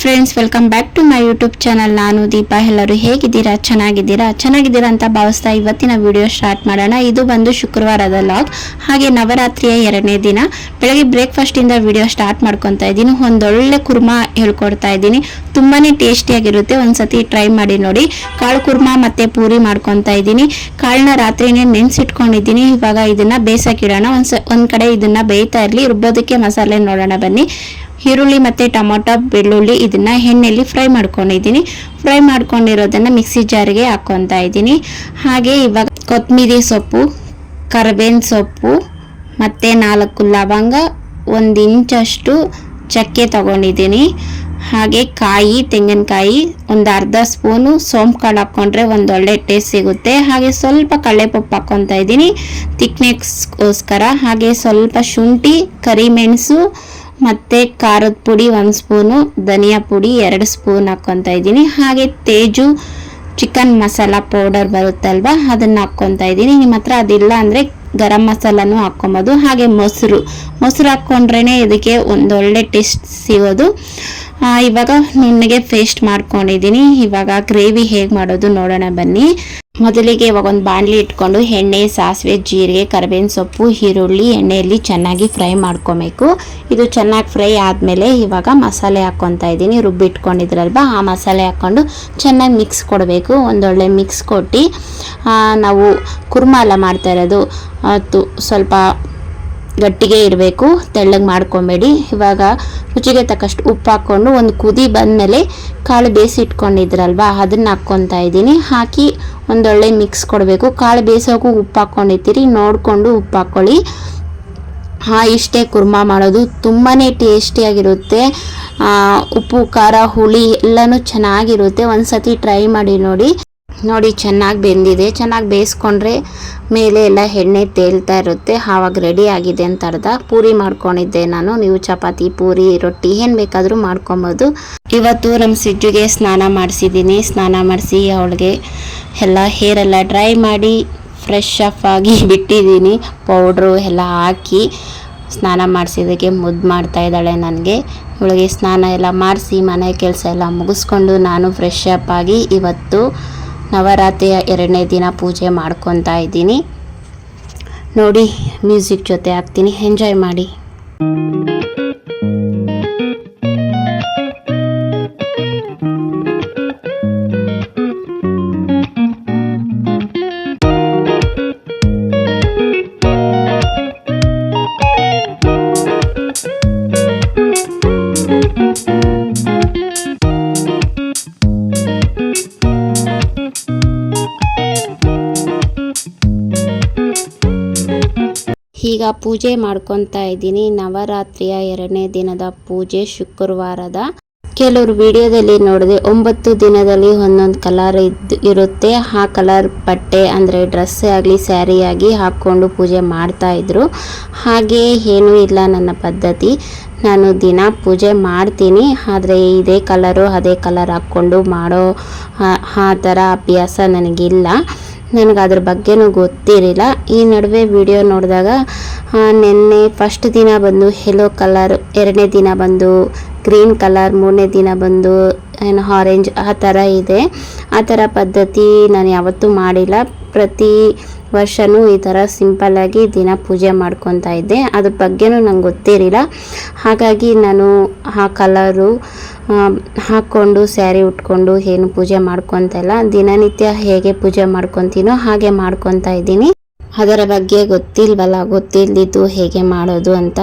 Friends welcome back to my YouTube channel ನಾನು ದೀಪಾ. ಎಲ್ಲರೂ ಹೇಗಿದ್ದೀರಾ? ಚೆನ್ನಾಗಿದ್ದೀರಾ? ಚೆನ್ನಾಗಿದ್ದೀರಾ ಅಂತ ಭಾವಿಸ್ತಾ ಇವತ್ತಿನ ವಿಡಿಯೋ ಸ್ಟಾರ್ಟ್ ಮಾಡೋಣ. ಇದು ಬಂದು ಶುಕ್ರವಾರದ ಲಾಗ್ ಹಾಗೆ ನವರಾತ್ರಿಯ ಎರಡನೇ ದಿನ. ಬೆಳಗ್ಗೆ ಬ್ರೇಕ್ಫಾಸ್ಟಿಂದ ವಿಡಿಯೋ ಸ್ಟಾರ್ಟ್ ಮಾಡ್ಕೊತಾ ಇದ್ದೀನಿ. ಒಂದೊಳ್ಳೆ ಕುರ್ಮಾ ಹೇಳ್ಕೊಡ್ತಾ ಇದ್ದೀನಿ. ತುಂಬಾ ಟೇಸ್ಟಿಯಾಗಿರುತ್ತೆ ಒಂದ್ಸತಿ ಟ್ರೈ ಮಾಡಿ ನೋಡಿ. ಕಾಳು ಕುರ್ಮಾ ಮತ್ತು ಪೂರಿ ಮಾಡ್ಕೊತಾ ಇದ್ದೀನಿ. ಕಾಳನ್ನ ರಾತ್ರಿನೇ ನೆನೆಸಿಟ್ಕೊಂಡಿದ್ದೀನಿ. ಇವಾಗ ಇದನ್ನು ಬೇಯಿಸಕ್ಕಿಡೋಣ ಒಂದು ಸ- ಒಂದು ಕಡೆ ಇದನ್ನು ಬೇಯ್ತಾ ಇರಲಿ. ರುಬ್ಬೋದಕ್ಕೆ ಮಸಾಲೆ ನೋಡೋಣ ಬನ್ನಿ. ಈರುಳ್ಳಿ ಮತ್ತು ಟೊಮೊಟೊ, ಬೆಳ್ಳುಳ್ಳಿ ಇದನ್ನು ಎಣ್ಣೆಯಲ್ಲಿ ಫ್ರೈ ಮಾಡ್ಕೊಂಡಿದ್ದೀನಿ. ಫ್ರೈ ಮಾಡ್ಕೊಂಡಿರೋದನ್ನು ಮಿಕ್ಸಿ ಜಾರಿಗೆ ಹಾಕ್ಕೊತಾ ಇದ್ದೀನಿ. ಹಾಗೆ ಇವಾಗ ಕೊತ್ತಂಬರಿ ಸೊಪ್ಪು, ಕರ್ಬೇವಿನ ಸೊಪ್ಪು ಮತ್ತು ನಾಲ್ಕು ಲವಂಗ, ಒಂದು ಇಂಚಷ್ಟು ಚಕ್ಕೆ ತಗೊಂಡಿದ್ದೀನಿ. ಹಾಗೆ ಕಾಯಿ, ತೆಂಗಿನಕಾಯಿ, ಒಂದು ಅರ್ಧ ಸ್ಪೂನು ಸೋಂಪು ಕಾಳು ಹಾಕ್ಕೊಂಡ್ರೆ ಒಂದು ಒಳ್ಳೆ ಟೇಸ್ಟ್ ಸಿಗುತ್ತೆ. ಹಾಗೆ ಸ್ವಲ್ಪ ಕಡಲೆಪಪ್ಪು ಹಾಕ್ಕೊತಾ ಇದ್ದೀನಿ. ತಿಕ್ನೆಕ್ಸ್ಗೋಸ್ಕರ ಹಾಗೆ ಸ್ವಲ್ಪ ಶುಂಠಿ, ಕರಿಮೆಣಸು ಮತ್ತು ಖಾರದ ಪುಡಿ ಒಂದು ಸ್ಪೂನು, ಧನಿಯಾ ಪುಡಿ ಎರಡು ಸ್ಪೂನ್ ಹಾಕ್ಕೊತಾ ಇದ್ದೀನಿ. ಹಾಗೆ ತೇಜು ಚಿಕನ್ ಮಸಾಲ ಪೌಡರ್ ಬರುತ್ತಲ್ವಾ, ಅದನ್ನು ಹಾಕ್ಕೊತಾ ಇದ್ದೀನಿ. ನಿಮ್ಮ ಹತ್ರ ಅದಿಲ್ಲ ಅಂದರೆ ಗರಂ ಮಸಾಲನೂ ಹಾಕ್ಕೊಬೋದು. ಹಾಗೆ ಮೊಸರು ಮೊಸರು ಹಾಕ್ಕೊಂಡ್ರೇ ಇದಕ್ಕೆ ಒಂದೊಳ್ಳೆ ಟೇಸ್ಟ್ ಸಿಗೋದು. ಇವಾಗ ನುಣ್ಣಗೆ ಪೇಸ್ಟ್ ಮಾಡ್ಕೊಂಡಿದ್ದೀನಿ. ಇವಾಗ ಗ್ರೇವಿ ಹೇಗೆ ಮಾಡೋದು ನೋಡೋಣ ಬನ್ನಿ. ಮೊದಲಿಗೆ ಇವಾಗ ಒಂದು ಬಾಣಲಿ ಇಟ್ಕೊಂಡು ಎಣ್ಣೆ, ಸಾಸಿವೆ, ಜೀರಿಗೆ, ಕರಿಬೇವಿನ ಸೊಪ್ಪು, ಈರುಳ್ಳಿ, ಎಣ್ಣೆಯಲ್ಲಿ ಚೆನ್ನಾಗಿ ಫ್ರೈ ಮಾಡ್ಕೊಬೇಕು. ಇದು ಚೆನ್ನಾಗಿ ಫ್ರೈ ಆದಮೇಲೆ ಇವಾಗ ಮಸಾಲೆ ಹಾಕ್ಕೊತಾ ಇದ್ದೀನಿ. ರುಬ್ಬಿಟ್ಕೊಂಡಿದ್ರಲ್ವ? ಆ ಮಸಾಲೆ ಹಾಕ್ಕೊಂಡು ಚೆನ್ನಾಗಿ ಮಿಕ್ಸ್ ಕೊಡಬೇಕು. ಒಂದೊಳ್ಳೆ ಮಿಕ್ಸ್ ಕೊಟ್ಟು ನಾವು ಕುರ್ಮಾ ಎಲ್ಲ ಮಾಡ್ತಾ ಇರೋದು ಸ್ವಲ್ಪ ಗಟ್ಟಿಗೆ ಇರಬೇಕು. ತೆಳ್ಳಗೆ ಮಾಡ್ಕೊಬೇಡಿ. ಇವಾಗ ರುಚಿಗೆ ತಕ್ಕಷ್ಟು ಉಪ್ಪು ಹಾಕ್ಕೊಂಡು ಒಂದು ಕುದಿ ಬಂದಮೇಲೆ ಕಾಳು ಬೇಯಿಸಿ ಇಟ್ಕೊಂಡಿದ್ರಲ್ವ, ಅದನ್ನ ಹಾಕ್ಕೊತಾ ಇದ್ದೀನಿ. ಹಾಕಿ ಒಂದೊಳ್ಳೆ ಮಿಕ್ಸ್ ಕೊಡಬೇಕು. ಕಾಳು ಬೇಯಿಸೋಕ್ಕೂ ಉಪ್ಪು ಹಾಕ್ಕೊಂಡಿರ್ತೀರಿ, ನೋಡಿಕೊಂಡು ಉಪ್ಪು ಹಾಕ್ಕೊಳ್ಳಿ. ಹಾಂ, ಇಷ್ಟೇ ಕುರ್ಮಾ ಮಾಡೋದು. ತುಂಬಾ ಟೇಸ್ಟಿಯಾಗಿರುತ್ತೆ ಉಪ್ಪು, ಖಾರ, ಹುಳಿ ಎಲ್ಲನೂ ಚೆನ್ನಾಗಿರುತ್ತೆ. ಒಂದು ಸತಿ ಟ್ರೈ ಮಾಡಿ ನೋಡಿ. ನೋಡಿ, ಚೆನ್ನಾಗಿ ಬೆಂದಿದೆ. ಚೆನ್ನಾಗಿ ಬೇಯಿಸ್ಕೊಂಡ್ರೆ ಮೇಲೆ ಎಲ್ಲ ಎಣ್ಣೆ ತೇಲ್ತಾ ಇರುತ್ತೆ. ಆವಾಗ ರೆಡಿ ಆಗಿದೆ ಅಂತ ಅರ್ಧ. ಪೂರಿ ಮಾಡ್ಕೊಂಡಿದ್ದೆ ನಾನು. ನೀವು ಚಪಾತಿ, ಪೂರಿ, ರೊಟ್ಟಿ ಏನು ಬೇಕಾದರೂ ಮಾಡ್ಕೊಬೋದು. ಇವತ್ತು ನಮ್ಮ ಸಿಜ್ಜುಗೆ ಸ್ನಾನ ಮಾಡಿಸಿದ್ದೀನಿ. ಸ್ನಾನ ಮಾಡಿಸಿ ಅವಳಿಗೆ ಎಲ್ಲ ಹೇರ್ ಎಲ್ಲ ಡ್ರೈ ಮಾಡಿ ಫ್ರೆಶ್ ಅಪ್ ಆಗಿ ಬಿಟ್ಟಿದ್ದೀನಿ. ಪೌಡ್ರು ಎಲ್ಲ ಹಾಕಿ ಸ್ನಾನ ಮಾಡಿಸಿದ್ದಕ್ಕೆ ಮುದ್ದು ಮಾಡ್ತಾ ಇದ್ದಾಳೆ ನನಗೆ. ಇವಳಿಗೆ ಸ್ನಾನ ಎಲ್ಲ ಮಾಡಿಸಿ ಮನೆ ಕೆಲಸ ಎಲ್ಲ ಮುಗಿಸ್ಕೊಂಡು ನಾನು ಫ್ರೆಶ್ ಅಪ್ ಆಗಿ ಇವತ್ತು ನವರಾತ್ರಿಯ ಎರಡನೇ ದಿನ ಪೂಜೆ ಮಾಡ್ಕೊತಾ ಇದ್ದೀನಿ. ನೋಡಿ ಮ್ಯೂಸಿಕ್ ಜೊತೆ ಹಾಕ್ತೀನಿ. ಎಂಜಾಯ್ ಮಾಡಿ. ಈಗ ಪೂಜೆ ಮಾಡ್ಕೊತಾ ಇದ್ದೀನಿ. ನವರಾತ್ರಿಯ ಎರಡನೇ ದಿನದ ಪೂಜೆ ಶುಕ್ರವಾರದ. ಕೆಲವರು ವಿಡಿಯೋದಲ್ಲಿ ನೋಡಿದೆ ಒಂಬತ್ತು ದಿನದಲ್ಲಿ ಒಂದೊಂದು ಕಲರ್ ಇದ್ದು ಇರುತ್ತೆ. ಆ ಕಲರ್ ಬಟ್ಟೆ ಅಂದರೆ ಡ್ರೆಸ್ಸೇ ಆಗಲಿ, ಸ್ಯಾರಿ ಆಗಿ ಹಾಕ್ಕೊಂಡು ಪೂಜೆ ಮಾಡ್ತಾ ಇದ್ರು. ಹಾಗೆ ಏನೂ ಇಲ್ಲ ನನ್ನ ಪದ್ಧತಿ. ನಾನು ದಿನ ಪೂಜೆ ಮಾಡ್ತೀನಿ. ಆದರೆ ಇದೇ ಕಲರು, ಅದೇ ಕಲರ್ ಹಾಕ್ಕೊಂಡು ಮಾಡೋ ಆ ಥರ ಅಭ್ಯಾಸ ನನಗಿಲ್ಲ. ನನಗೆ ಅದ್ರ ಬಗ್ಗೆನೂ ಗೊತ್ತಿರಲಿಲ್ಲ. ಈ ನಡುವೆ ವಿಡಿಯೋ ನೋಡಿದಾಗ ನಿನ್ನೆ ಫಸ್ಟ್ ದಿನ ಬಂದು ಯೆಲ್ಲೋ ಕಲರ್ ಎರಡನೇ ದಿನ ಬಂದು ಗ್ರೀನ್ ಕಲರ್ ಮೂರನೇ ದಿನ ಬಂದು, ಏನು ಆರೆಂಜ್ ಆ ಥರ ಇದೆ. ಆ ಥರ ಪದ್ಧತಿ ನಾನು ಯಾವತ್ತೂ ಮಾಡಿಲ್ಲ. ಪ್ರತಿ ವರ್ಷನೂ ಈ ಥರ ಸಿಂಪಲ್ಲಾಗಿ ದಿನ ಪೂಜೆ ಮಾಡ್ಕೊತಾ ಇದ್ದೆ. ಅದ್ರ ಬಗ್ಗೆನೂ ನಂಗೆ ಗೊತ್ತಿರಲಿಲ್ಲ. ಹಾಗಾಗಿ ನಾನು ಆ ಕಲರು ಹಾಕ್ಕೊಂಡು ಸ್ಯಾರಿ ಉಟ್ಕೊಂಡು, ಏನು ಪೂಜೆ ಮಾಡ್ಕೊತಲ್ಲ, ದಿನನಿತ್ಯ ಹೇಗೆ ಪೂಜೆ ಮಾಡ್ಕೊತೀನೋ ಹಾಗೆ ಮಾಡ್ಕೊತಾ ಇದ್ದೀನಿ. ಅದರ ಬಗ್ಗೆ ಗೊತ್ತಿಲ್ವಲ್ಲ ಗೊತ್ತಿಲ್ಲದಿದ್ದು ಹೇಗೆ ಮಾಡೋದು ಅಂತ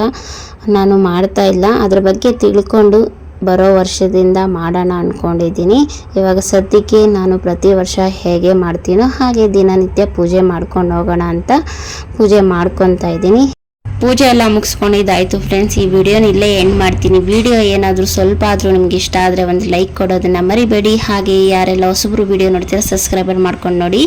ನಾನು ಮಾಡ್ತಾ ಇಲ್ಲ. ಅದರ ಬಗ್ಗೆ ತಿಳ್ಕೊಂಡು ಬರೋ ವರ್ಷದಿಂದ ಮಾಡೋಣ ಅಂದ್ಕೊಂಡಿದ್ದೀನಿ ಇವಾಗ ಸದ್ಯಕ್ಕೆ ನಾನು ಪ್ರತಿ ವರ್ಷ ಹೇಗೆ ಮಾಡ್ತೀನೋ ಹಾಗೆ ದಿನನಿತ್ಯ ಪೂಜೆ ಮಾಡ್ಕೊಂಡು ಹೋಗೋಣ ಅಂತ ಪೂಜೆ ಮಾಡ್ಕೊತಾ ಇದ್ದೀನಿ. ಪೂಜೆ ಎಲ್ಲ ಮುಗಿಸ್ಕೊಂಡಿದ್ದಾಯಿತು ಫ್ರೆಂಡ್ಸ್ ಈ ವಿಡಿಯೋನ ಇಲ್ಲೇ ಎಂಡ್ ಮಾಡ್ತೀನಿ. ವಿಡಿಯೋ ಏನಾದರೂ ಸ್ವಲ್ಪ ಆದರೂ ನಿಮ್ಗೆ ಇಷ್ಟ ಆದರೆ ಒಂದು ಲೈಕ್ ಕೊಡೋದನ್ನ ಮರಿಬೇಡಿ. ಹಾಗೆ ಯಾರೆಲ್ಲ ಹೊಸಬ್ರು ವಿಡಿಯೋ ನೋಡ್ತೀರಾ ಸಬ್ಸ್ಕ್ರೈಬರ್ ಮಾಡ್ಕೊಂಡು ನೋಡಿ.